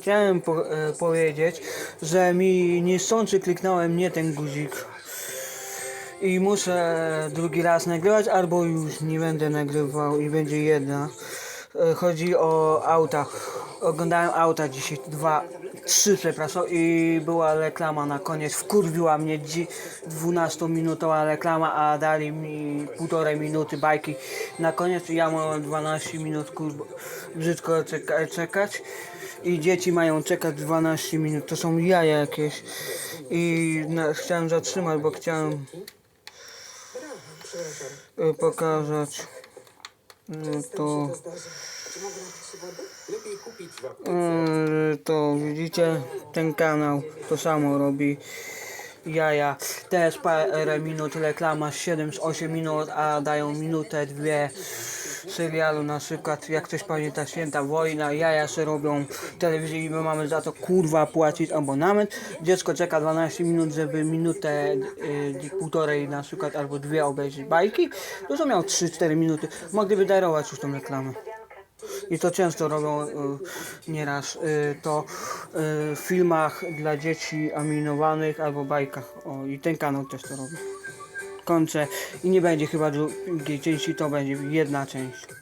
Chciałem po, e, powiedzieć, że mi niechcący kliknąłem nie ten guzik. I muszę drugi raz nagrywać, albo już nie będę nagrywał i będzie jedna. E, Chodzi o auta. Oglądałem auta dzisiaj, dwa, trzy przepraszam i była reklama na koniec. Wkurwiła mnie dzi- 12-minutowa reklama, a dali mi półtorej minuty bajki na koniec ja mam 12 minut kurwa, brzydko czeka- czekać. I dzieci mają czekać 12 minut, to są jaja jakieś. I na, chciałem zatrzymać, bo chciałem y, pokazać y, to y, to widzicie? Ten kanał to samo robi jaja. Też parę minut reklama 7 z 8 minut a dają minutę dwie serialu na przykład jak ktoś pamięta święta wojna jaja się robią w telewizji i my mamy za to kurwa płacić abonament dziecko czeka 12 minut żeby minutę y, półtorej na przykład albo dwie obejrzeć bajki to to miał 3-4 minuty mogliby darować już tą reklamę i to często robią y, nieraz y, to y, w filmach dla dzieci animowanych albo bajkach. O, i ten kanał też to robi. Kończę i nie będzie chyba drugiej części, to będzie jedna część.